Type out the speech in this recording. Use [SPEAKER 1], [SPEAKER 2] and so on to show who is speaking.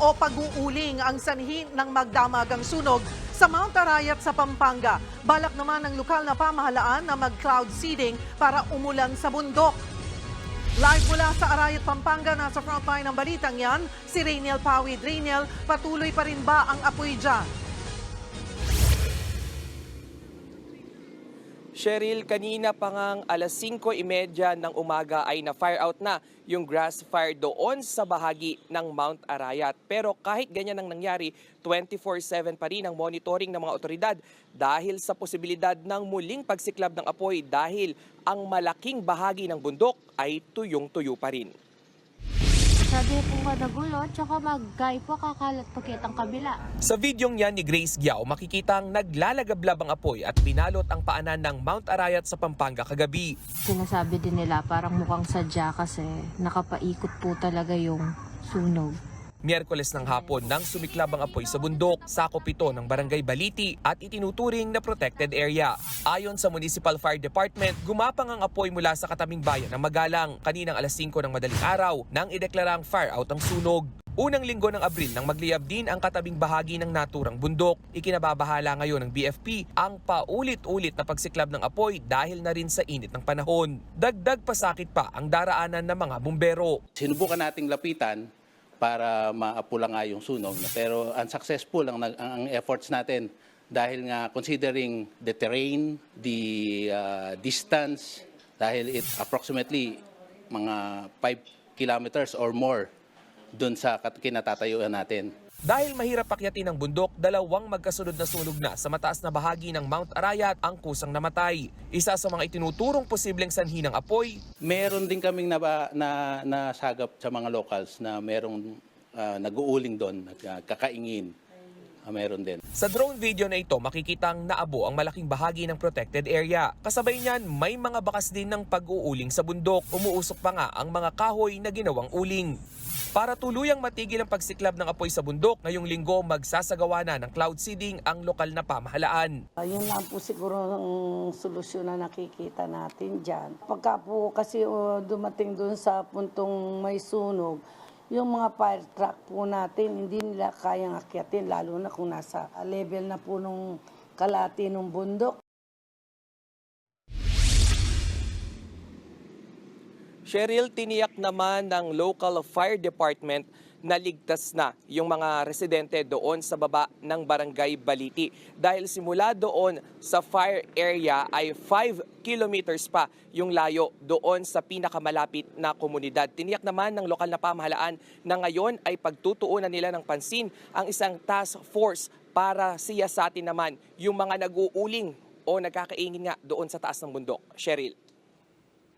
[SPEAKER 1] o pag-uuling ang sanhi ng magdamagang sunog sa Mount Arayat sa Pampanga. Balak naman ng lokal na pamahalaan na mag-cloud seeding para umulan sa bundok. Live mula sa Arayat, Pampanga, nasa frontline ng balitang yan, si Rainiel Pawid. Rainiel, patuloy pa rin ba ang apoy dyan?
[SPEAKER 2] Cheryl, kanina pa ngang alas 5.30 ng umaga ay na-fire out na yung grass fire doon sa bahagi ng Mount Arayat. Pero kahit ganyan ang nangyari, 24-7 pa rin ang monitoring ng mga otoridad dahil sa posibilidad ng muling pagsiklab ng apoy dahil ang malaking bahagi ng bundok ay tuyong-tuyo pa rin.
[SPEAKER 3] Sabi po ka nagulo, tsaka mag-guy po kakalat pakit ang kabila.
[SPEAKER 2] Sa videong yan ni Grace Giao, makikitang naglalagablab ang apoy at pinalot ang paanan ng Mount Arayat sa Pampanga kagabi.
[SPEAKER 3] Sinasabi din nila parang mukhang sadya kasi nakapaikot po talaga yung sunog.
[SPEAKER 2] Miyerkules ng hapon nang sumiklab ang apoy sa bundok, sakop ito ng barangay Baliti at itinuturing na protected area. Ayon sa Municipal Fire Department, gumapang ang apoy mula sa kataming bayan ng Magalang kaninang alas 5 ng madaling araw nang ideklarang fire out ang sunog. Unang linggo ng Abril nang magliyab din ang katabing bahagi ng naturang bundok. Ikinababahala ngayon ng BFP ang paulit-ulit na pagsiklab ng apoy dahil na rin sa init ng panahon. Dagdag pasakit pa ang daraanan ng mga bumbero.
[SPEAKER 4] sinubukan nating lapitan para maapula nga yung sunog. Pero unsuccessful ang, nag- ang efforts natin dahil nga considering the terrain, the uh, distance, dahil it approximately mga 5 kilometers or more dun sa kinatatayuan natin.
[SPEAKER 2] Dahil mahirap pakyatin ang bundok, dalawang magkasunod na sunog na sa mataas na bahagi ng Mount Arayat ang kusang namatay. Isa sa mga itinuturong posibleng sanhi ng apoy,
[SPEAKER 4] Meron din kaming naba, na, nasagap sa mga locals na merong uh, nag-uuling doon, nagkakaingin. Ah, meron din.
[SPEAKER 2] Sa drone video na ito, makikitang naabo ang malaking bahagi ng protected area. Kasabay niyan, may mga bakas din ng pag-uuling sa bundok. Umuusok pa nga ang mga kahoy na ginawang uling. Para tuluyang matigil ang pagsiklab ng apoy sa bundok, ngayong linggo magsasagawa na ng cloud seeding ang lokal na pamahalaan.
[SPEAKER 5] Uh, yun lang po siguro ang solusyon na nakikita natin dyan. Pagka po kasi uh, dumating dun sa puntong may sunog, yung mga fire truck po natin, hindi nila kayang akyatin, lalo na kung nasa level na po nung kalati ng bundok.
[SPEAKER 2] Cheryl, tiniyak naman ng local fire department na ligtas na yung mga residente doon sa baba ng barangay Baliti. Dahil simula doon sa fire area ay 5 kilometers pa yung layo doon sa pinakamalapit na komunidad. Tiniyak naman ng lokal na pamahalaan na ngayon ay pagtutuunan nila ng pansin ang isang task force para siya sa atin naman yung mga nag-uuling o nagkakaingin nga doon sa taas ng bundok. Cheryl.